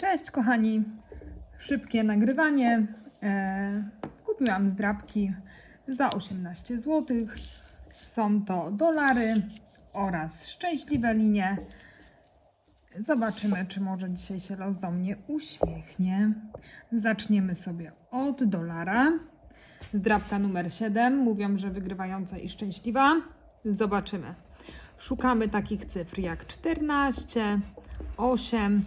Cześć kochani, szybkie nagrywanie. E, kupiłam zdrabki za 18 zł. Są to dolary oraz szczęśliwe linie. Zobaczymy, czy może dzisiaj się los do mnie uśmiechnie. Zaczniemy sobie od dolara. Zdrabka numer 7. Mówią, że wygrywająca i szczęśliwa. Zobaczymy. Szukamy takich cyfr jak 14, 8,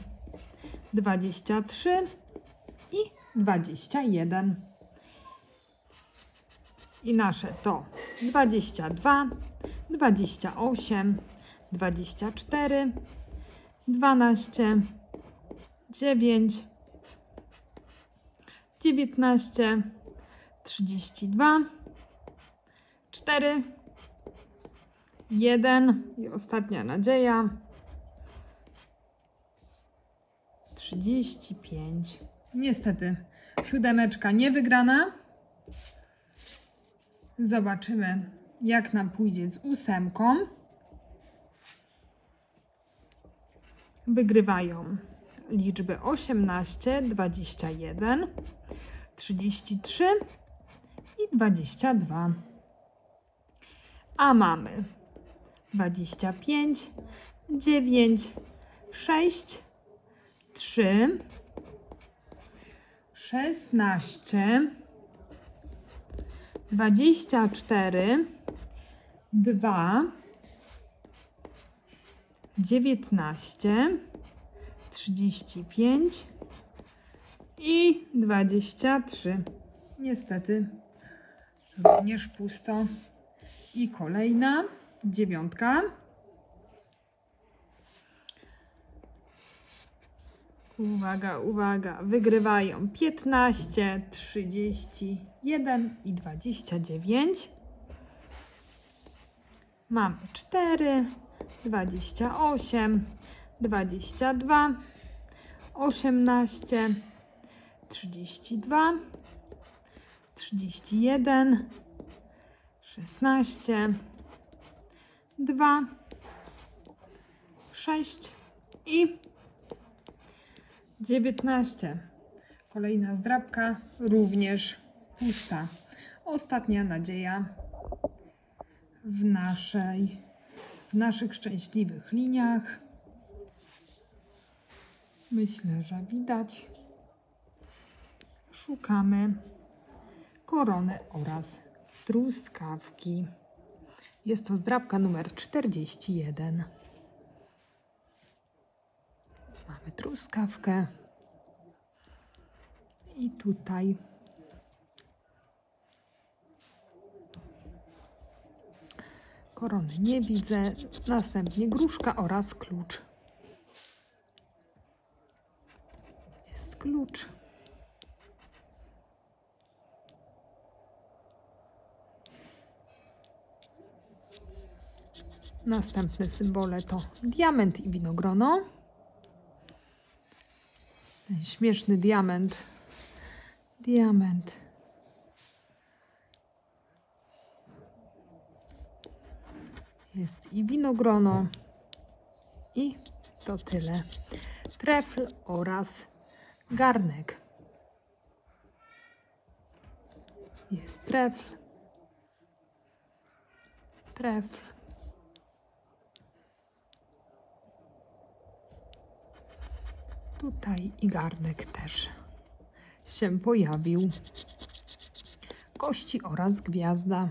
23 i 21. I nasze to 22, 28, 24, 12, 9, 19, 32, 4, 1 i ostatnia nadzieja. 35. Niestety, siódemeczka nie wygrana. Zobaczymy, jak nam pójdzie z ósemką. Wygrywają liczby 18, 21, 33 i 22. A mamy 25, 9, 6, 3, 16, 24, 2, 19, 35 i 23. Niestety również pusto. I kolejna dziewiątka. Uwaga, uwaga, wygrywają 15, 31 i 29. Mamy 4, 28, 22, 18, 32, 31, 16, 2, 6 i 19. Kolejna zdrabka, również pusta. Ostatnia nadzieja w naszej, w naszych szczęśliwych liniach. Myślę, że widać. Szukamy korony oraz truskawki. Jest to zdrabka numer 41. Mamy truskawkę. I tutaj korony nie widzę. Następnie gruszka oraz klucz. Jest klucz. Następne symbole to diament i winogrono. Ten śmieszny diament. Diament. Jest i winogrono. I to tyle. Trefl oraz garnek. Jest trefl. Trefl. Tutaj i garnek też się pojawił. Kości oraz gwiazda.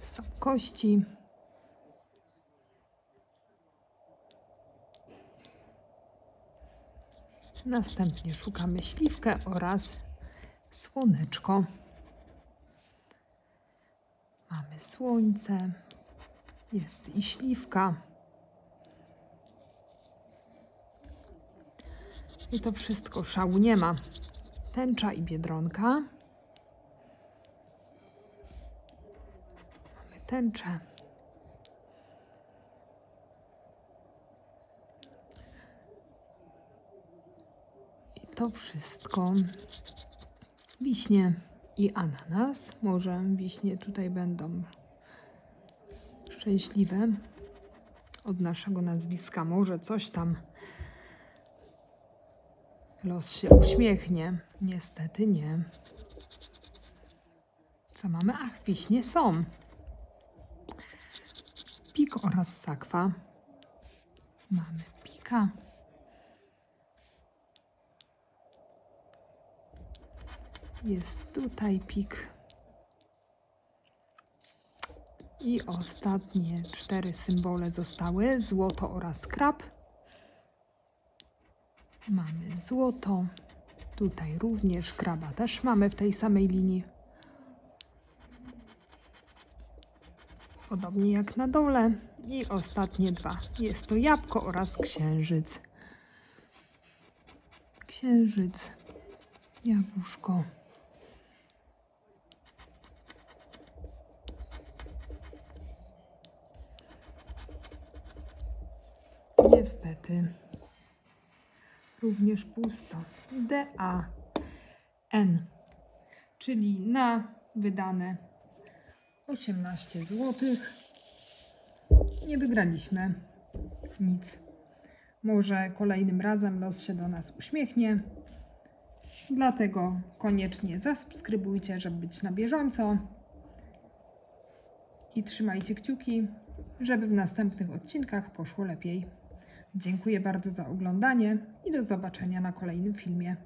Są kości. Następnie szukamy śliwkę oraz słoneczko. Mamy słońce. Jest i śliwka. I to wszystko szału nie ma. Tęcza i biedronka. Mamy tęczę. I to wszystko. Wiśnie i ananas. Może wiśnie tutaj będą szczęśliwe. od naszego nazwiska. Może coś tam los się uśmiechnie. Niestety nie. Co mamy? Ach, wiśnie są. Pik oraz sakwa. Mamy pika. Jest tutaj pik. I ostatnie cztery symbole zostały: złoto oraz krab. Mamy złoto. Tutaj również kraba też mamy w tej samej linii. Podobnie jak na dole. I ostatnie dwa. Jest to jabłko oraz księżyc. Księżyc, jabłuszko. Niestety. Również pusto. D, A, N. Czyli na wydane 18 zł. Nie wygraliśmy nic. Może kolejnym razem los się do nas uśmiechnie. Dlatego koniecznie zasubskrybujcie, żeby być na bieżąco. I trzymajcie kciuki, żeby w następnych odcinkach poszło lepiej. Dziękuję bardzo za oglądanie i do zobaczenia na kolejnym filmie.